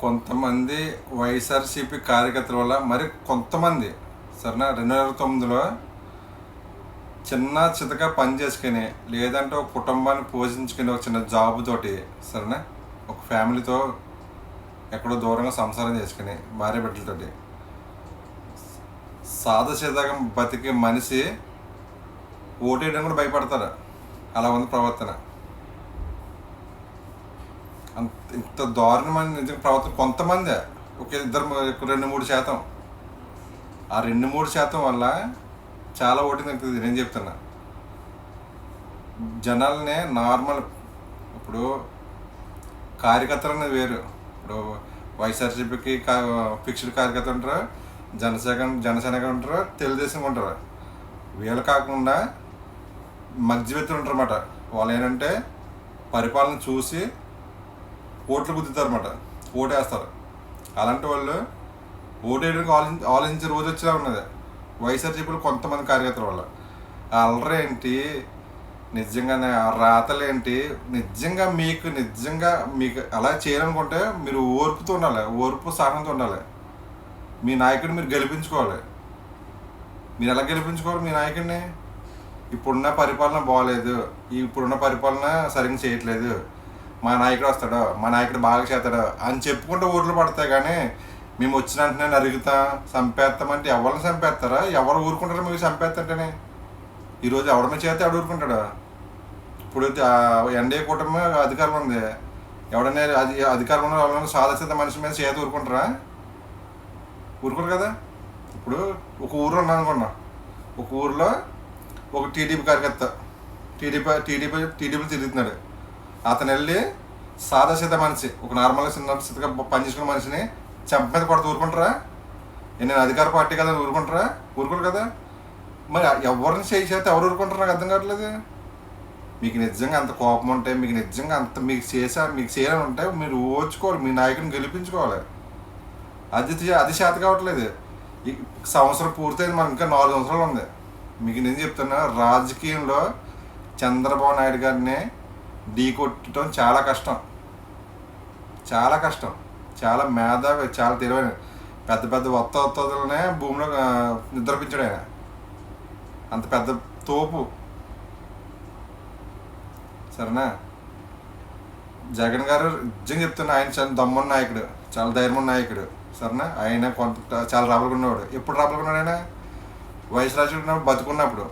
కొంతమంది వైఎస్ఆర్సీపీ కార్యకర్తల వల్ల మరి కొంతమంది సరేనా రెండు వేల తొమ్మిదిలో చిన్న చితక పని చేసుకుని లేదంటే ఒక కుటుంబాన్ని పోషించుకుని ఒక చిన్న జాబ్ తోటి సరేనా ఒక ఫ్యామిలీతో ఎక్కడో దూరంగా సంసారం చేసుకుని భార్య బిడ్డలతోటి. సాదసీదాగా బతికే మనిషి ఓటేయడం కూడా భయపడతారు. అలా ఉంది ప్రవర్తన. ఇంత దారుణమైన నిజంగా ప్రవర్తన కొంతమంది. ఒక ఇద్దరు రెండు మూడు శాతం. ఆ రెండు మూడు శాతం వల్ల చాలా ఓటింగ్ తగ్గుతుంది నేను చెప్తున్నా. జనాలనే నార్మల్ ఇప్పుడు కార్యకర్తలు అనేది వేరు. ఇప్పుడు వైఎస్ఆర్సీపీకి ఫిక్స్డ్ కార్యకర్త ఉంటారు జనసేన జనసేనగా ఉంటారు తెలుగుదేశం ఉంటారు. వీళ్ళు కాకుండా మధ్య ఉంటారు అన్నమాట వాళ్ళు ఏంటంటే పరిపాలన చూసి ఓట్లు గుద్దుతారన్నమాట. ఓటేస్తారు. అలాంటి వాళ్ళు ఓటేయడానికి ఆలోచించి ఆలోచించే రోజు వచ్చేలా ఉన్నది. వైఎస్ఆర్సీపీలో కొంతమంది కార్యకర్తల వల్ల. ఆ ఏంటి నిజంగానే ఆ రాతలు ఏంటి నిజంగా మీకు నిజంగా మీకు అలా చేయాలనుకుంటే మీరు ఓర్పుతో ఉండాలి. ఓర్పు సహనంతో ఉండాలి. మీ నాయకుడిని మీరు గెలిపించుకోవాలి. మీరు ఎలా గెలిపించుకోవాలి మీ నాయకుడిని? ఇప్పుడున్న పరిపాలన బాగలేదు ఇప్పుడున్న పరిపాలన సరిగ్గా చేయట్లేదు. మా నాయకుడు వస్తాడు మా నాయకుడు బాగా చేస్తాడో అని చెప్పుకుంటూ ఓట్లు పడతాయి కానీ మేము వచ్చిన వెంటనే నరుగుతాం చంపేస్తామంటే ఎవరిని చంపేస్తారా? ఎవరు ఊరుకుంటారో మీకు చంపేస్తుంటేనే ఈరోజు ఎవడమే చేస్తే ఎవడు ఊరుకుంటాడు. ఇప్పుడు ఎన్డీఏ కూటమి అధికారం ఉంది. ఎవడన్నా అది అధికారంలో ఎవరైనా సాధిస్తే మనిషి మీద చేతి ఊరుకుంటారా? ఊరుకోరు కదా. ఇప్పుడు ఒక ఊర్లో ఉన్నాను అనుకున్నాం. ఒక ఊర్లో ఒక టీడీపీ కార్యకర్త టీడీపీ టీడీపీ టీడీపీ తిరుగుతున్నాడు. అతను వెళ్ళి సాదాసీద మనిషి ఒక నార్మల్గా చిన్న స్థితిగా పనిచేసుకున్న మనిషిని చెంప మీద కొడుతూ ఊరుకుంటారా? నేను అధికార పార్టీ కదా అని ఊరుకుంటారా? ఊరుకోరు కదా? మరి ఎవరిని చేయి చేస్తే ఎవరు ఊరుకుంటారు నాకు అర్థం కావట్లేదు. మీకు నిజంగా అంత కోపం ఉంటే మీకు నిజంగా అంత మీకు చేసా మీకు చేయాలని ఉంటే మీరు ఓర్చుకోవాలి మీ నాయకుని గెలిపించుకోవాలి. అది అది చేత కావట్లేదు సంవత్సరం పూర్తయింది మనకి ఇంకా నాలుగు సంవత్సరాలు ఉంది. మీకు నేను చెప్తున్నా రాజకీయంలో చంద్రబాబు నాయుడు గారిని ఢీ కొట్టడం చాలా కష్టం. చాలా కష్టం. చాలా మేధావి చాలా తెలివైన పెద్ద పెద్ద ఒత్త ఒత్తలనే భూమిలో నిద్రపించాడు ఆయన. అంత పెద్ద తోపు. సరేనా? జగన్ గారు నిజంగా చెప్తున్నా ఆయన చాలా దమ్మున్న నాయకుడు చాలా ధైర్యం నాయకుడు. సరేనా? ఆయన కొంత చాలా రాబలుకున్నవాడు ఎప్పుడు రాబలుకున్నాడు ఉన్నాడు ఆయన? వయసు రాజు బతుకున్నప్పుడు.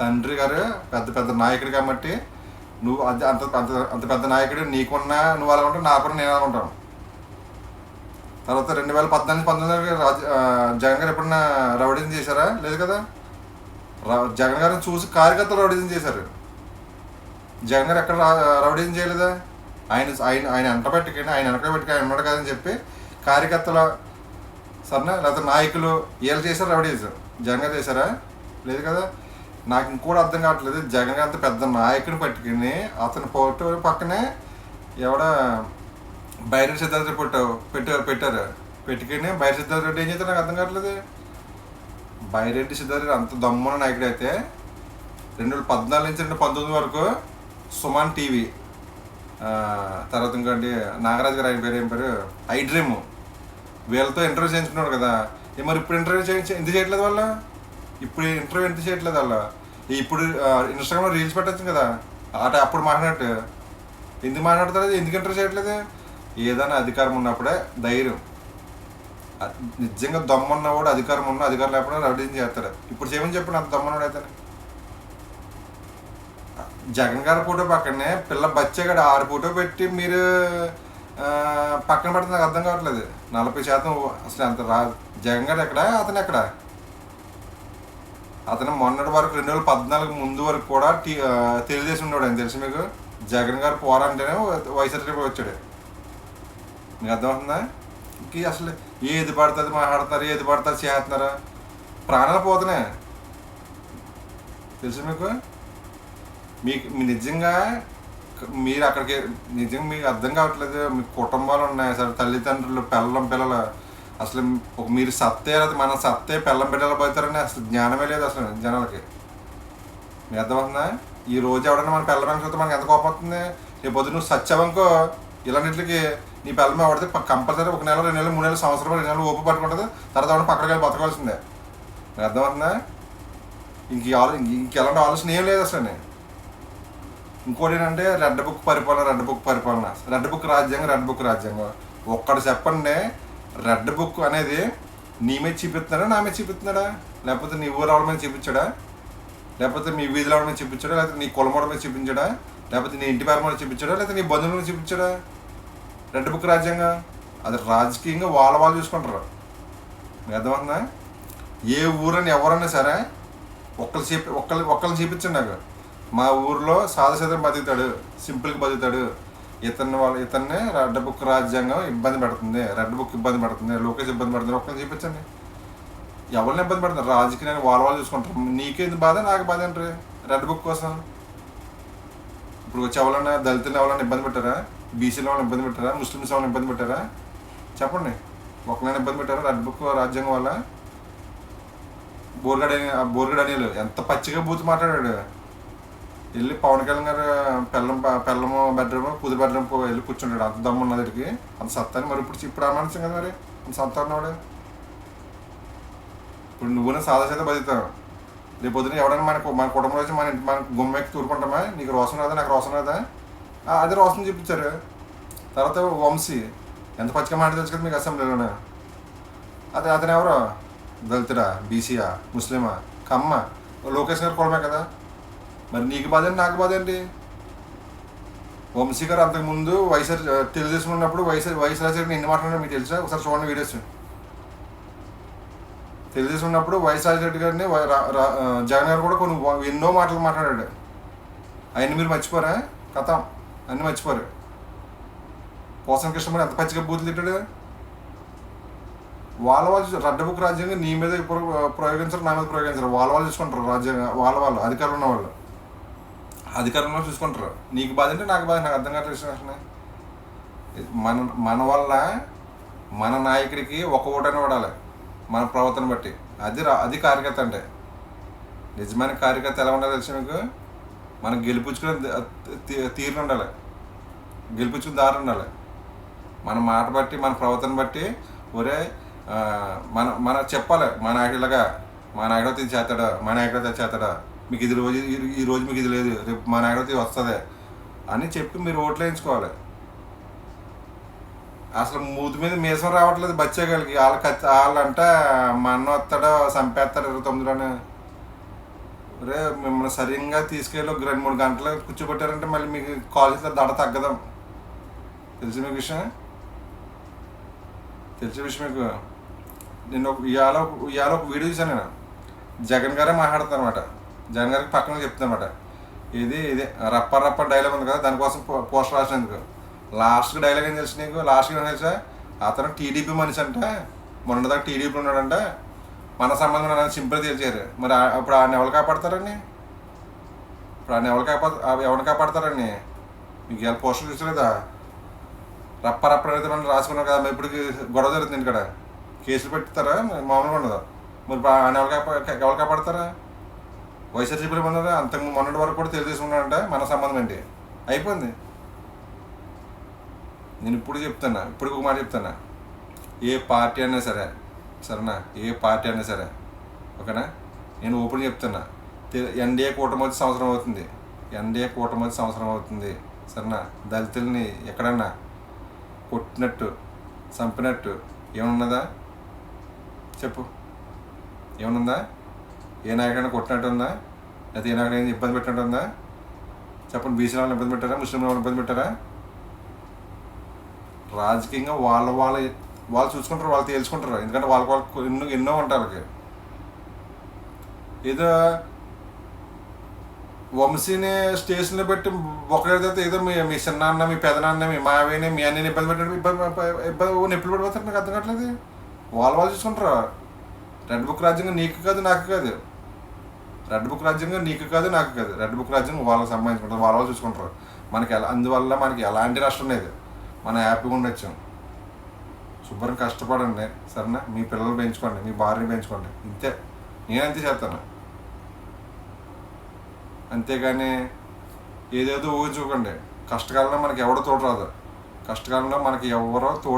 తండ్రి గారు పెద్ద పెద్ద నాయకుడు కాబట్టి నువ్వు అంత అంత అంత అంత పెద్ద నాయకుడు నీకున్నా నువ్వు అలా ఉంటావు కూడా నేను అలా ఉంటాను. తర్వాత రెండు వేల పద్నాలుగు పంతొమ్మిది రాజ జగన్ గారు ఎప్పుడన్నా రౌడీజం చేశారా? లేదు కదా? జగన్ గారిని చూసి కార్యకర్తలు రౌడీజం చేశారు. జగన్ గారు ఎక్కడ రా- రౌడీజం చేయలేదా? ఆయన ఆయన ఆయన ఎంట పెట్టుకుని ఆయన వెనక పెట్టుకుని ఆయన ఉన్నాడు కదని చెప్పి కార్యకర్తల సరేనా లేకపోతే నాయకులు వీళ్ళు చేశారు రౌడీజం. జగన్ గారు చేశారా? లేదు కదా? నాకు ఇంకోటి అర్థం కావట్లేదు. జగన్ అంత పెద్ద నాయకుడు పట్టుకుని అతని ఫోటో పక్కనే ఎవడ బైర సిద్ధార్థ రెడ్డి పెట్టావు పెట్టారు పెట్టారు. పెట్టుకుని బైర సిద్ధార్థ రెడ్డి ఏం చేస్తారు నాకు అర్థం కావట్లేదు. బైరెడ్డి సిద్ధార్థ అంత దమ్మున నాయకుడు అయితే రెండు వేల పద్నాలుగు నుంచి రెండు పంతొమ్మిది వరకు సుమన్ టీవీ తర్వాత ఇంకోటి నాగరాజు గారు ఆయన పేరు ఏం పేరు? I dream. వీళ్ళతో ఇంటర్వ్యూ చేయించుకున్నాడు కదా. మరి ఇప్పుడు ఇంటర్వ్యూ చేయించి ఎందుకు చేయట్లేదు వాళ్ళ? ఇప్పుడు ఇంటర్వ్యూ ఎంత చేయట్లేదు అలా. ఇప్పుడు ఇన్స్టాగ్రామ్లో రీల్స్ పెట్టచ్చు కదా. అట అప్పుడు మాట్లాడట్టు ఎందుకు మాట్లాడతారు? ఎందుకు ఇంటర్వ్యూ చేయట్లేదు? ఏదైనా అధికారం ఉన్నప్పుడే ధైర్యం. నిజంగా నిజంగా కూడా అధికారం ఉన్న అధికారం లేకుండా రౌడీని చేస్తాడు. ఇప్పుడు చేయమని చెప్పండి అంత దమ్మున్నాడు అయితే జగన్ గారి ఫోటో పక్కనే పిల్ల బచ్చేగాడు. ఆరు ఫోటో పెట్టి మీరు పక్కన పెడితే నాకు అర్థం కావట్లేదు. నలభై శాతం అసలు అంత రా జగన్ గారు ఎక్కడ? అతను ఎక్కడ? అతను మొన్నటి వరకు రెండు వేల పద్నాలుగు ముందు వరకు కూడా టీ తెలుగుదేశం ఉన్నాడు ఆయన తెలుసు మీకు? జగన్ గారు పోరాంటేనే వైఎస్ఆర్సీపీ వచ్చాడు. మీకు అర్థమవుతుందా? ఇంక అసలు ఏది పడుతుంది మాట్లాడతారు ఏది పడుతుంది చేస్తున్నారు? ప్రాణాలు పోతున్నాయి. తెలుసు మీకు? మీకు మీ నిజంగా మీరు అక్కడికి నిజంగా మీకు అర్థం కావట్లేదు. మీ కుటుంబాలు ఉన్నాయి అసలు తల్లిదండ్రులు పిల్లం పిల్లలు. అసలు ఒక మీరు సత్తే మన సత్తే పెళ్ళం బిడ్డలు పోతారని అసలు జ్ఞానమే లేదు అసలు జనాలకి. మీ అర్థమవుతుందా? ఈ రోజు ఎవడన్నా మన పెళ్ళ పెంచుతో మనకి ఎంత కోపం వస్తుంది? రేపు నువ్వు సత్యవంకో ఇలాంటికి నీ పెళ్ళమే ఆవిడితే కంపల్సరీ ఒక నెల రెండు నెలలు మూడు నెలలు సంవత్సరం రెండు నెలలు ఓపు పట్టుకుంటుంది. తర్వాత ఎవడ పక్కడికి వెళ్ళి బతకవలసిందే నీకు అర్థమవుతుందా? ఇంక ఇంక ఇంకెలాంటి ఆలోచన ఏం లేదు అసలు ఇంకోటి ఏంటంటే రెడ్ బుక్ పరిపాలన రెడ్ బుక్ పరిపాలన. రెడ్ బుక్ రాజ్యాంగం రెడ్ బుక్ రాజ్యాంగం. ఒక్కడు చెప్పండి రెడ్ బుక్ అనేది నీ మీద చూపిస్తున్నాడా నా మీద చూపిస్తున్నాడా? లేకపోతే నీ ఊరు వాళ్ళ మీద చూపించాడా? లేకపోతే మీ వీధిలో వాళ్ళ మీద చూపించాడా? లేకపోతే నీ కులమోడ మీద చూపించాడా? లేకపోతే నీ ఇంటి పేరు మీద చూపించాడా? లేకపోతే నీ బంధువుల మీద చూపించాడా? రెడ్ బుక్ రాజ్యాంగం. అది రాజకీయంగా వాళ్ళ వాళ్ళు చూసుకుంటారు. అర్థమవుతుందా? ఏ ఊరని ఎవరన్నా సరే ఒక్కరు చెప్పి ఒక్కరు ఒక్కరిని చూపించండి నాకు. మా ఊర్లో సాదసీతం బతుకుతాడు సింపుల్గా బతుకుతాడు. ఇతన్ని వాళ్ళు ఇతన్నే రెడ్ బుక్ రాజ్యాంగం ఇబ్బంది పెడుతుంది. రెడ్ బుక్ ఇబ్బంది పెడుతుంది. లోకేష్ ఇబ్బంది పెడుతుంది. ఒక్కరిని చూపించండి ఎవరిని ఇబ్బంది పెడుతున్నారు రాజకీయాన్ని వాళ్ళ వాళ్ళు చూసుకుంటారు. నీకేది బాధ? నాకు బాధ ఏంటి రెడ్ బుక్ కోసం? ఇప్పుడు వచ్చి ఎవరైనా దళితులు ఎవరైనా ఇబ్బంది పెట్టారా? బీసీలో వాళ్ళని ఇబ్బంది పెట్టారా? ముస్లిమ్స్ వాళ్ళని ఇబ్బంది పెట్టారా? చెప్పండి. ఒకరినైనా ఇబ్బంది పెట్టారా రెడ్ బుక్ రాజ్యాంగం వల్ల? బోర్గడ్ అని బోర్గడ్ అనిలు ఎంత పచ్చిగా బూత్ మాట్లాడాడు. వెళ్ళి పవన్ కళ్యాణ్ గారు పెళ్ళం పెళ్ళము బెడ్రూమ్ పుది బెడ్రూమ్ వెళ్ళి కూర్చుంటాడు అంత దమ్ము ఉన్నదికి అంత సత్తాని మరి ఇప్పుడు ఇప్పుడు అమానుషం కదా మరి. అంత సత్తా ఉన్నవాడు. ఇప్పుడు నువ్వునే సాదా సీదా బతుకుతావు రేపు పొద్దున ఎవడైనా మనకు మన కుటుంబంలో వచ్చి మన ఇంటి మన గుమ్మెక్కి తూరుకుంటామా? నీకు రోసం రాదా? నాకు రోసం రాదా? అది అదే రోసం చూపించారు. తర్వాత వంశీ. ఎంత పచ్చిగా మాట తెలుసు కదా మీకు అసెంబ్లీలోనే? అదే అతను ఎవరు? దళితుడా? బీసీయా? ముస్లిమా? కమ్మ? లోకేష్ గారు కులమే కదా? మరి నీకు బాధ నాకు బాధ ఏంటి వంశీ గారు అంతకుముందు వైఎస్ఆర్ తెలుగుదేశం ఉన్నప్పుడు వైఎస్ఆర్ వైఎస్ రాజశేఖర్ ఎన్ని మాట్లాడారు మీకు తెలుసా? ఒకసారి చూడండి వీడియోస్. తెలుగుదేశం ఉన్నప్పుడు వైఎస్ రాజశేఖర్ గారిని వై- రా- రా- జగన్ గారు కూడా కొన్ని ఎన్నో మాటలు మాట్లాడాడు. అవన్నీ మీరు మర్చిపోరా? కథ. అన్నీ మర్చిపోరు. పోసం కృష్ణ ఎంత పచ్చిగా బూతులు తిట్టాడు వాళ్ళ వాళ్ళు రెడ్ రాజ్యాంగం నీ మీద ఇప్పుడు ప్రయోగించరు నా మీద ప్రయోగించరు. వాళ్ళ వాళ్ళు చూసుకుంటారు రాజ్యాంగం వాళ్ళ వాళ్ళు అధికారులు ఉన్న వాళ్ళు. అధికారంలో చూసుకుంటారు. నీకు బాధ అంటే నాకు బాధ నాకు అర్థం కావట్లేదు అసలు. మన మన వల్ల మన నాయకుడికి ఒక ఓటని పడాలి. మన ప్రవర్తన బట్టి. అది అది కార్యకర్త అంటే. నిజమైన కార్యకర్త ఎలా ఉండాలి తెలిసి మీకు? మనం గెలిపించుకునే ద- తీరులు ఉండాలి. గెలిపించుకునే దారి ఉండాలి. మన మాట బట్టి మన ప్రవర్తన బట్టి ఒరే మన మన చెప్పాలి. మా నాయకుడిలాగా మా నాయకుడితో ఇది చేస్తాడా మా నాయకుడితో చేస్తాడా? మీకు ఇది రోజు ఈ- ఈ రోజు మీకు ఇది లేదు రేపు మా నాయకుడితో ఇది వస్తుంది అని చెప్పి మీరు ఓట్లు వేయించుకోవాలి. అసలు మూతి మీద మీసం రావట్లేదు బచ్చేగాళ్ళకి. వాళ్ళ కత్తి వాళ్ళంట మా అన్న వస్తాడో చంపేస్తాడు ఇరవై తొమ్మిదిలోనే. రే మిమ్మల్ని సరిగ్గా తీసుకెళ్ళి ఒక రెండు మూడు గంటలు కూర్చోబెట్టారంటే మళ్ళీ మీకు కాలేజీలో దడ తగ్గదాం. తెలిసి మీకు విషయం? తెలిసే విషయం మీకు? నేను ఒక ఇవాళ ఒక- ఇవాళ ఒక వీడియో చూసాను నేను. జగన్ గారే మాట్లాడతాను అనమాట జగన్ గారికి పక్కన చెప్తానమాట ఇది ఇది రప్ప రప్ప డైలాగ్ ఉంది కదా దానికోసం పో- పోస్టర్ రాసినందుకు. లాస్ట్కి డైలాగ్ ఏం తెలుసు నీకు? లాస్ట్కి ఏం తెలుసా? అతను టీడీపీ మనిషి అంట. మొన్నదాకా టీడీపీ ఉన్నాడంట. మన సంబంధం అనేది సింపుల్ తేల్చారు మరి అప్పుడు ఆయన ఎవరు కాపాడతారండి? ఇప్పుడు ఆయన ఎవరు కాపా ఎవరిని కాపాడతారండి? మీకు ఎలా పోస్టర్ చూసలేదా రప్ప రప్ప అనేది మనం రాసుకున్నాం కదా మరి ఇప్పుడు గొడవ జరుగుతుంది ఇక్కడ కేసులు పెట్టుతారా మరి మామూలుగా ఉండదు? మరి ఆయన ఎవరు కాపా ఎవరు కాపాడతారా? వైఎస్ఆర్సీపీలో ఉన్నారా అంత మొన్నటి వరకు కూడా తెలియజేసుకున్నాడంట మన సంబంధం ఏంటి? అయిపోయింది. నేను ఇప్పుడు చెప్తున్నా. ఇప్పుడు ఒక మాట చెప్తున్నా. ఏ పార్టీ అయినా సరే సరేనా? ఏ పార్టీ అయినా సరే ఓకేనా? నేను ఓపెన్ చెప్తున్నా. ఎన్డీఏ కూటమి వచ్చి సంవత్సరం అవుతుంది. ఎన్డీఏ కూటమి వచ్చి సంవత్సరం అవుతుంది. సరేనా? దళితుల్ని ఎక్కడన్నా కొట్టినట్టు చంపినట్టు ఏమన్నదా చెప్పు. ఏమనుందా ఏ నాయకుడిని కొట్టినట్టుందా? లేకపోతే ఏ నాయకుడైనా ఇబ్బంది పెట్టినట్టుందా? చెప్పండి బీసీ వాళ్ళని ఇబ్బంది పెట్టారా? ముస్లిం వాళ్ళని ఇబ్బంది పెట్టారా? రాజకీయంగా వాళ్ళ వాళ్ళ వాళ్ళు చూసుకుంటారు వాళ్ళు తేల్చుకుంటారు. ఎందుకంటే వాళ్ళకి వాళ్ళకు ఎన్నో ఎన్నో ఉంటారు ఏదో వంశీని స్టేషన్లో పెట్టి ఒకరిదైతే ఏదో మీ మీ చిన్నాన్న మీ పెదనాన్న మీ మావేని మీ అన్నని ఇబ్బంది పెట్టడం ఇబ్బంది ఇబ్బంది నొప్పులు పడిపోతారు నాకు అర్థం కావట్లేదు. వాళ్ళు వాళ్ళు చూసుకుంటారు? రెడ్ బుక్ రాజ్యాంగం నీకు కాదు నాకు కాదు. రెడ్ బుక్ రాజ్యాంగం నీకు కాదు నాకు కాదు. రెడ్ బుక్ రాజ్యాంగం వాళ్ళకి సంబంధించుకుంటారు వాళ్ళ వాళ్ళు చూసుకుంటారు. మనకి ఎలా అందువల్ల మనకి ఎలాంటి నష్టం లేదు. మనం హ్యాపీగా ఉండొచ్చాం శుభ్రం కష్టపడండి సరేనా? మీ పిల్లలు పెంచుకోండి మీ భార్యని పెంచుకోండి. ఇంతే. నేనంతే చేస్తాను. అంతేగాని ఏదేదో ఊహించుకోకండి. కష్టకాలంలో మనకి ఎవడో తోడు రాదు. కష్టకాలంలో మనకి ఎవరో తోడు